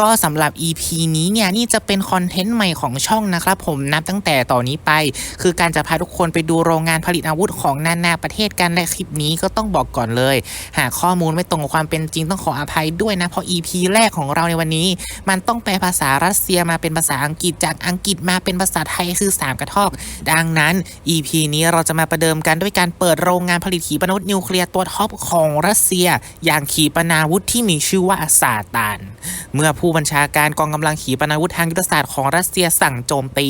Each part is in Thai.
ก็สำหรับ EP นี้เนี่ยนี่จะเป็นคอนเทนต์ใหม่ของช่องนะครับผมนับตั้งแต่ต่อนนี้ไป คือการจะพาทุกคนไปดูโรงงานผลิตอาวุธของนานาประเทศกันและคลิปนี้ก็ต้องบอกก่อนเลย หากข้อมูลไม่ตรงกับความเป็นจริงต้องขออภัยด้วยนะ เพราะ EP แรกของเราในวันนี้ มันต้องแปลภาษารัสเซียมาเป็นภาษาอังกฤษจากอังกฤษมาเป็นภาษาไทยคือสามกระทอกดังนั้น EP นี้เราจะมาประเดิมกันด้วยการเปิดโรงงานผลิตขีปนาวุธนิวเคลียร์ตัวท็อปของรัสเซีย อย่างขีปนาวุธที่มีชื่อว่าซาตาน เมื่อผูู้้บัญชาการกองกำลังขีปนาวุธทางยุทธศาสตร์ของรัสเซียสั่งโจมตี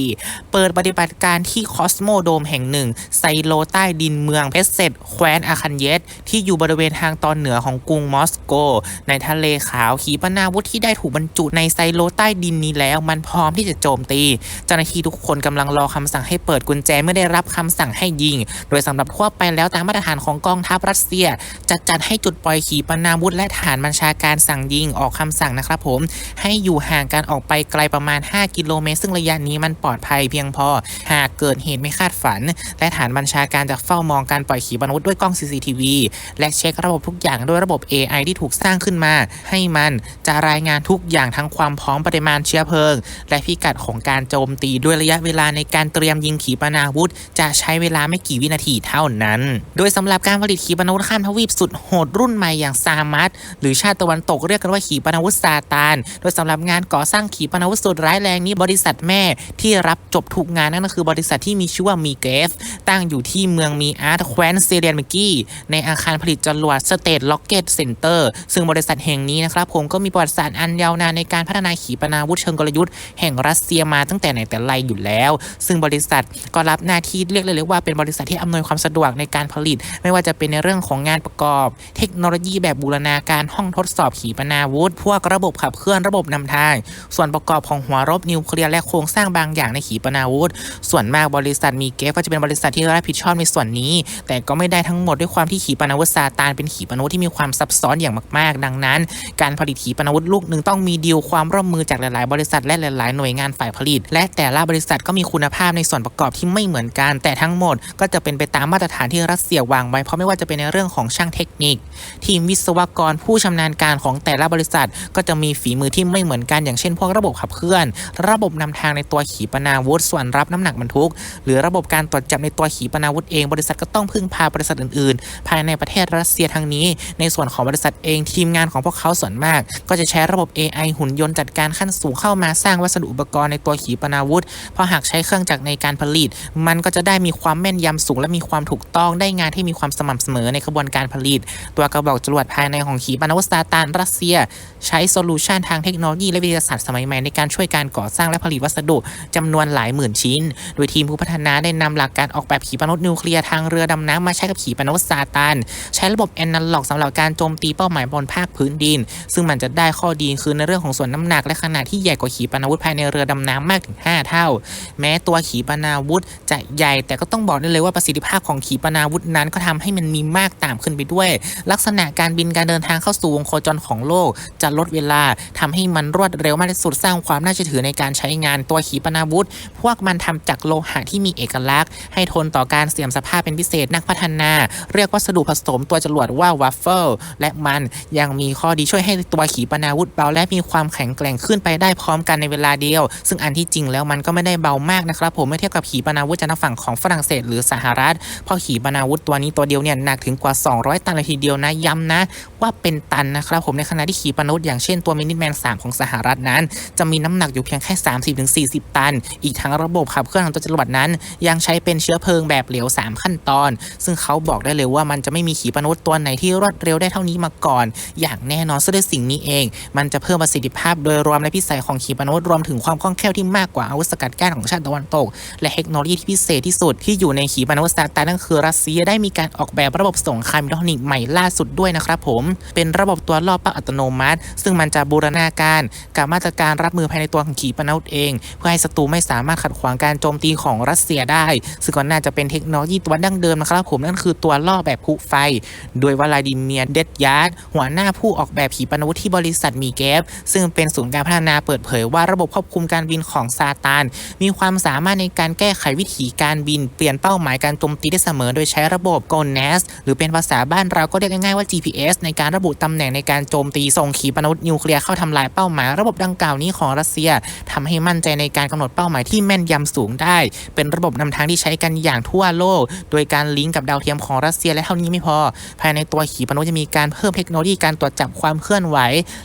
เปิดปฏิบัติการที่คอสโมโดมแห่งหนึ่ง ไซโลใต้ดินเมืองเพสเซตแคว้นอาคันเยสที่อยู่บริเวณทางตอนเหนือของกรุงมอสโก ในทะเลขาวขีปนาวุธที่ได้ถูกบรรจุในไซโลใต้ดินนี้แล้วมันพร้อมที่จะโจมตี เจ้าหน้าที่ทุกคนกำลังรอคำสั่งให้เปิดกุญแจเมื่อได้รับคำสั่งให้ยิง โดยสำหรับทั่วไปแล้วตามมาตรฐานของกองทัพรัสเซียจะจัดให้จุดปล่อยขีปนาวุธและฐานบัญชาการสั่งยิงออกคำสั่งนะครับผมให้อยู่ห่างกันออกไปไกลประมาณ 5 กิโลเมตร ซึ่งระยะนี้มันปลอดภัยเพียงพอ หากเกิดเหตุไม่คาดฝัน และฐานบัญชาการจะเฝ้ามองการปล่อยขีปนาวุธด้วยกล้อง CCTV และเช็คระบบทุกอย่างด้วยระบบ AI ที่ถูกสร้างขึ้นมา ให้มันจะรายงานทุกอย่างทั้งความพร้อมปริมาณเชื้อเพลิง และพิกัดของการโจมตีด้วยระยะเวลาในการเตรียมยิงขีปนาวุธ จะใช้เวลาไม่กี่วินาทีเท่านั้น โดยสำหรับการผลิตขีปนาวุธข้ามทวีปสุดโหดรุ่นใหม่อย่างซามัสหรือชาติตะวันตกเรียกกันว่าขีปนาวุธซาตานโดยสำหรับงานก่อสร้างขีปนาวุธสุดร้ายแรงนี้บริษัทแม่ที่รับจบทุกงานนั่นก็คือบริษัทที่มีชื่อว่ามีเกฟตั้งอยู่ที่เมืองมีอาร์ตแคว้นเซเรียนเมกี้ในอาคารผลิตจรวดสเตทล็อกเก็ตเซ็นเตอร์ซึ่งบริษัทแห่งนี้นะครับผมก็มีประวัติศาสตร์อันยาวนานในการพัฒนาขีปนาวุธเชิงกลยุทธ์แห่งรัสเซียมาตั้งแต่ไหนแต่ไรอยู่แล้ว ซึ่งบริษัทก็รับหน้าที่เรียกเลยว่าเป็นบริษัทที่อำนวยความสะดวกในการผลิต ไม่ว่าจะเป็นในเรื่องของงานประกอบ เทคโนโลยีแบบบูรณาการห้องทดสอบขีปนาวุธ พวกระบบขับเคลื่อนระบบนำทาง ส่วนประกอบของหัวรบนิวเคลียร์และโครงสร้างบางอย่างในขีปนาวุธ ส่วนมากบริษัทมีเกฟก็จะเป็นบริษัทที่รับผิดชอบในส่วนนี้ แต่ก็ไม่ได้ทั้งหมดด้วยความที่ขีปนาวุธซาตานเป็นขีปนาวุธที่มีความซับซ้อนอย่างมาก ๆ ดังนั้น การผลิตขีปนาวุธลูกหนึ่งต้องมีดีลความร่วมมือจากหลาย ๆ บริษัทและหลาย ๆ หน่วยงานฝ่ายผลิต และแต่ละบริษัทก็มีคุณภาพในส่วนประกอบที่ไม่เหมือนกัน แต่ทั้งหมดก็จะเป็นไปตามมาตรฐานที่รัสเซียวางไว้เพราะไม่ว่าจะเป็นในเรื่องของช่างเทคนิค ทีมวิศวกรผู้ชำนาญการของแต่ละบริษัทก็จะมีฝีมือที่ไม่เหมือนกันอย่างเช่นพวกระบบขับเคลื่อน ระบบนำทางในตัวขีปนาวุธ ส่วนรับน้ำหนักบรรทุก หรือระบบการตรวจจับในตัวขีปนาวุธเองบริษัทก็ต้องพึ่งพาบริษัทอื่นๆ ภายในประเทศรัสเซียทั้งนี้ ในส่วนของบริษัทเองทีมงานของพวกเขาส่วนมาก ก็จะใช้ระบบ AI หุ่นยนต์จัดการขั้นสูงเข้ามาสร้างวัสดุอุปกรณ์ในตัวขีปนาวุธเพราะหากใช้เครื่องจักรในการผลิต มันก็จะได้มีความแม่นยำสูง และมีความถูกต้องได้งานที่มีความสม่ำเสมอในกระบวนการผลิต ตัวกระบอกจรวดภายในของขีปนาวุธซาตานรัสเซีย ใช้โซลูชันทางเทคโนโลยีและวิทยาศาสตร์สมัยใหม่ในการช่วยการก่อสร้างและผลิตวัสดุจำนวนหลายหมื่นชิ้น โดยทีมผู้พัฒนาได้นำหลักการออกแบบขีปนาวุธนิวเคลียร์ทางเรือดำน้ำมาใช้กับขีปนาวุธซาตาน ใช้ระบบแอนาล็อกสำหรับการโจมตีเป้าหมายบนภาคพื้นดิน ซึ่งมันจะได้ข้อดีคือในเรื่องของส่วนน้ำหนักและขนาดที่ใหญ่กว่าขีปนาวุธภายในเรือดำน้ำมากถึง 5 เท่า แม้ตัวขีปนาวุธจะใหญ่แต่ก็ต้องบอกได้เลยว่าประสิทธิภาพของขีปนาวุธนั้นก็ทำให้มันมีมากตามขึ้นไปด้วย ลักษณะการบินการเดินทางเข้าสู่วงโคจรของโลก จะลดเวลาทำให้มันรวดเร็วมากที่สุดสร้างความน่าเชื่อถือในการใช้งานตัวขีปนาวุธ พวกมันทำจากโลหะที่มีเอกลักษณ์ ให้ทนต่อการเสื่อมสภาพเป็นพิเศษนักพัฒนา เรียกวัสดุผสมตัวจรวดว่าวัฟเฟิลและมันยังมีข้อดีช่วยให้ตัวขีปนาวุธเบาและมีความแข็งแกร่งขึ้นไปได้พร้อมกันในเวลาเดียว ซึ่งอันที่จริงแล้วมันก็ไม่ได้เบามากนะครับผมเมื่อเทียบกับขีปนาวุธจากฝั่งของฝรั่งเศสหรือสหรัฐเพราะขีปนาวุธตัวนี้ตัวเดียวเนี่ยหนักถึงกว่า 200 ตันเลยทีเดียวนะย้ำนะ ว่าเป็นตันนะครับผมในขณะที่ขีปนาวุธอย่างเช่นตัวมินิแมน3 ของสหรัฐนั้น จะมีน้ำหนักอยู่เพียงแค่ 30-40 ตัน อีกทั้งระบบขับเคลื่อนของตัวจรวดนั้น ยังใช้เป็นเชื้อเพลิงแบบเหลว 3 ขั้นตอน ซึ่งเขาบอกได้เลยว่ามันจะไม่มีขีปนาวุธตัวไหนที่รวดเร็วได้เท่านี้มาก่อน อย่างแน่นอนซึ่งด้วยสิ่งนี้เอง มันจะเพิ่มประสิทธิภาพโดยรวมและพิสัยของขีปนาวุธรวมถึงความคล่องแคล่วที่มากกว่าอาวุธสกัดกั้นของชาติตะวันตก และเทคโนโลยีที่พิเศษที่สุดที่อยู่ในขีปนาวุธซาตานนั่นคือรัสเซียได้มีการออกแบบระบบส่งครามอิเล็กทรอนิกส์ใหม่ล่าสุดด้วยนะครับผม เป็นระบบตัวรอบเป้าอัตโนมัติ ซึ่งมันจะบูรณาการกับมาตรการรับมือภายในตัวของขีปนาวุธเอง เพื่อให้ศัตรูไม่สามารถขัดขวางการโจมตีของรัสเซียได้ ซึ่งก็น่าจะเป็นเทคโนโลยีตัวดั้งเดิมนะครับผมนั่นคือตัวล่อแบบพุไฟ โดยวลาดิเมียร์เดดยาร์ดหัวหน้าผู้ออกแบบขีปนาวุธที่บริษัทมีแกฟซึ่งเป็นศูนย์การพัฒนาเปิดเผยว่าระบบควบคุมการบินของซาตาน มีความสามารถในการแก้ไขวิธีการบิน เปลี่ยนเป้าหมายการโจมตีได้เสมอ โดยใช้ระบบ GONASS หรือเป็นภาษาบ้านเราก็เรียกง่ายๆว่า GPS ในการระบุตำแหน่งในการโจมตีส่งขีปนาวุธนิวเคลียร์เข้าทำลายเป้าหมาย ระบบดังกล่าวนี้ของรัสเซียทำให้มั่นใจในการกำหนดเป้าหมายที่แม่นยำสูงได้ เป็นระบบนำทางที่ใช้กันอย่างทั่วโลก โดยการลิงก์กับดาวเทียมของรัสเซียและเท่านี้ไม่พอ ภายในตัวขีปนาวุธจะมีการเพิ่มเทคโนโลยีการตรวจจับความเคลื่อนไหว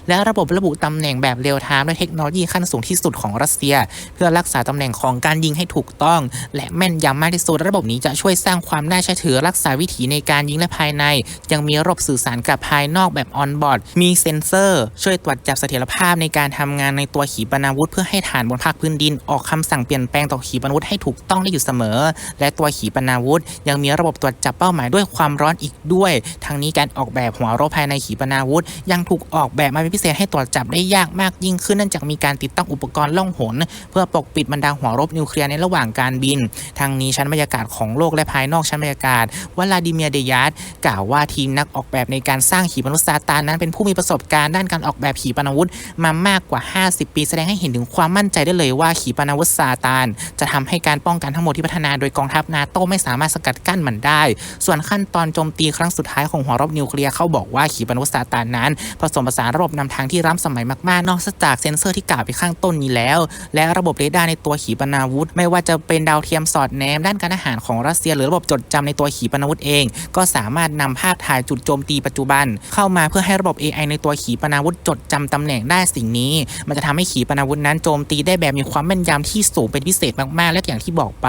และระบบระบุตำแหน่งแบบเรียลไทม์ด้วยเทคโนโลยีขั้นสูงที่สุดของรัสเซีย เพื่อรักษาตำแหน่งของการยิงให้ถูกต้อง และแม่นยำมากที่สุดระบบนี้จะช่วยสร้างความน่าเชื่อถือรักษาวิถีในการยิงและภายใน ยังมีระบบสื่อสารกับภายนอกแบบออนบอร์ดมีเซ็นเซอร์ ช่วยตรวจจับเสถียรภาพในการทำงานในตัวขีปนาวุธ เพื่อให้ฐานบนภาคพื้นดิน ออกคำสั่งเปลี่ยนแปลงต่อขีปนาวุธให้ถูกต้องได้อยู่เสมอ และตัวขีปนาวุธ ยังมีระบบตรวจจับเป้าหมายด้วยความร้อนอีกด้วยทั้งนี้การออกแบบหัวรบภายในขีปนาวุธ ยังถูกออกแบบมาเป็นพิเศษให้ตรวจจับได้ยากมากยิ่งขึ้นเนื่องจากมีการติดตั้งอุปกรณ์ล่องหน เพื่อปกปิดบรรดาหัวรบนิวเคลียร์ในระหว่างการบิน ทางนี้ชั้นบรรยากาศของโลกและภายนอกชั้นบรรยากาศวลาดิเมียเดยัสกล่าวว่าทีมนักออกแบบในการสร้างขีปนาวุธซาตานนั้นเป็นผู้มีประสบการณ์ด้านการออกแบบขีปนาวุธมามากกว่า 50 ปี แสดงให้เห็นถึงความมั่นใจได้เลยว่าขีปนาวุธซาตาน จะทำให้การป้องกันทั้งหมดที่พัฒนาโดยกองทัพนาโตไม่สามารถสกัดกั้นมันได้ ส่วนขั้นตอนโจมตีครั้งสุดท้ายของหัวรบนิวเคลียร์เขาบอกว่าขีปนาวุธซาตานนั้น ผสมผสานระบบนำทางที่ล้ำสมัยมากๆ นอกจากเซ็นเซอร์ที่กล่าวไปข้างต้นนี้แล้ว และระบบเรดาร์ในตัวขีปนาวุธ ไม่ว่าจะเป็นดาวเทียมสอดแนมด้านการทหารของรัสเซีย หรือระบบจดจำในตัวขีปนาวุธเอง ก็สามารถนำภาพถ่ายจุดโจมตีปัจจุบัน เข้ามาเพื่อให้ระบบ AI ในตัวขีปนาวุธจดจำตำแหน่งได้สิ่งนี้ มันจะทำให้ขีปนาวุธนั้นโจมตีได้แบบมีความแม่นยำที่สูงเป็นพิเศษมากๆ และอย่างที่บอกไป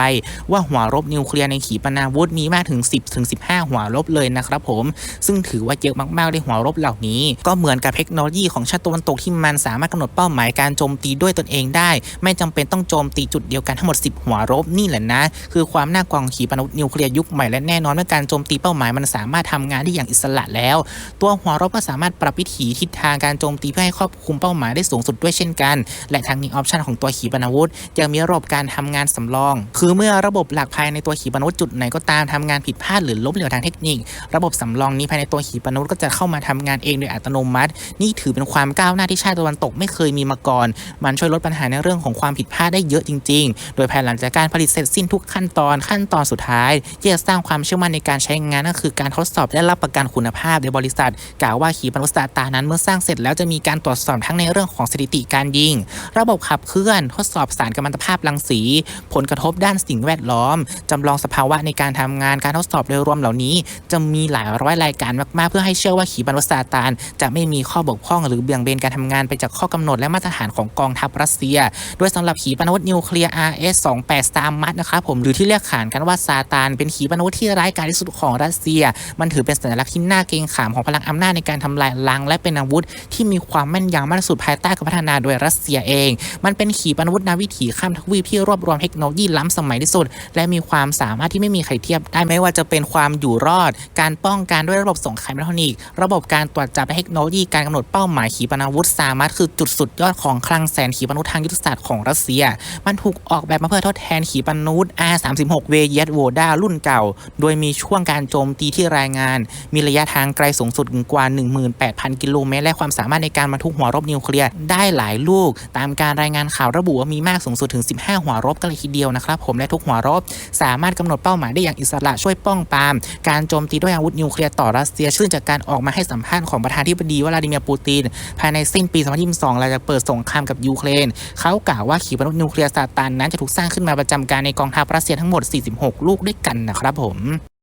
ว่าหัวรบนิวเคลียร์ในขีปนาวุธมีมากถึง 10ถึง15 หัวรบเลยนะครับผม ซึ่งถือว่าเยอะมากๆในหัวรบเหล่านี้ ก็เหมือนกับเทคโนโลยีของชาติตะวันตกที่มันสามารถกำหนดเป้าหมายการโจมตีด้วยตนเองได้ ไม่จำเป็นต้องโจมตีจุดเดียวกันทั้งหมด 10 หัวรบนี่แหละนะ คือความน่ากลัวของขีปนาวุธนิวเคลียร์ยุคใหม่และแน่นอนว่าการโจมตีเป้าหมายมันสามารถทำงานได้อย่างอิสระแล้ว ตัวหัวรบก็สามารถปรับวิถีทิศทางการโจมตีเพื่อให้ครอบคุมเป้าหมายได้สูงสุดด้วยเช่นกัน และทางนี้ออปชันของตัวขีปนาวุธยังมีระบบการทำงานสำรอง คือเมื่อระบบหลักภายในตัวขีปนาวุธจุดไหนก็ตามทำงานผิดพลาดหรือล้มเหลวทางเทคนิค ระบบสำรองนี้ภายในตัวขีปนาวุธก็จะเข้ามาทำงานเองโดยอัตโนมัติ นี่ถือเป็นความก้าวหน้าที่ชาติตะวันตกไม่เคยมีมาก่อน มันช่วยลดปัญหาในเรื่องของความผิดพลาดได้เยอะจริง ๆ โดยภายหลังจากการผลิตเสร็จสิ้นทุกขั้นตอนขั้นตอนสุดท้ายที่จะสร้างความเชื่อมั่นในการใช้งานก็คือการทดสอบและรับประกันคุณภาพโดยบริษัท กล่าวว่าขีปนาวุธซาตานนั้นเมื่อสร้างเสร็จแล้วจะมีการตรวจสอบทั้งในเรื่องของสถิติการยิง ระบบขับเคลื่อน ทดสอบสารกัมมันตภาพรังสี ผลกระทบด้านสิ่งแวดล้อมจำลองสภาวะในการทำงานการทดสอบโดยรวมเหล่านี้ จะมีหลายร้อยรายการมากๆ เพื่อให้เชื่อว่าขีปนาวุธซาตาน จะไม่มีข้อบกพร่องหรือเบี่ยงเบนการทำงานไปจากข้อกำหนดและมาตรฐานของกองทัพรัสเซีย โดยสำหรับขีปนาวุธนิวเคลียร์ RS-28 ตามมัดนะครับผมหรือที่เรียกขานกันว่าซาตานเป็นขีปนาวุธที่ร้ายกาจที่สุดของรัสเซีย มันถือเป็นสัญลักษณ์ที่น่าเกรงขามของพลังอำนาจในการทำลายล้างและเป็นอาวุธที่มีความแม่นยำมากที่สุดภายใต้การพัฒนาโดยรัสเซียเอง มันเป็นขีปนาวุธนาวิถีข้ามทวีปที่รวบรวมเทคโนโลยีล้ำสมัยที่สุด และมีความสามารถที่ไม่มีใครเทียบได้ไม่ว่าจะเป็นความอยู่รอด การป้องกันด้วยระบบส่งขายอิเล็กทรอนิกส์ระบบการตรวจจับและเทคโนโลยีการกำหนดเป้าหมายขีปนาวุธสามารถคือจุดสุดยอดของคลังแสนขีปนาวุธทางยุทธศาสตร์ของรัสเซีย มันถูกออกแบบมาเพื่อทดแทนขีปนาวุธ R36 เวเยตโวดารุ่นเก่า โดยมีช่วงการโจมตีที่รายงาน มีระยะทางไกลสูงสุดกว่า 18,000 กิโลเมตรและความสามารถในการบรรทุกหัวรบนิวเคลียร์ได้หลายลูก ตามการรายงานข่าวระบุว่ามีมากสูงสุดถึง 15 หัวรบกันเลยทีเดียวนะครับผมและทุกหัวรบ สามารถกำหนดเป้าหมายได้อย่างอิสระช่วยป้องปราม การโจมตีด้วยอาวุธนิวเคลียร์ต่อรัสเซียซึ่งจากการออกมาให้สัมภาษณ์ของประธานาธิบดีวลาดิเมียร์ปูติน ภายในสิ้นปี 2022เราจะเปิดสงครามกับยูเครนเขากล่าวว่าขีปนาวุธนิวเคลียร์ซาตานนั้นจะถูกสร้างขึ้นมาประจำการในกองทัพรัสเซียทั้งหมด 46 ลูกด้วยกันนะครับผม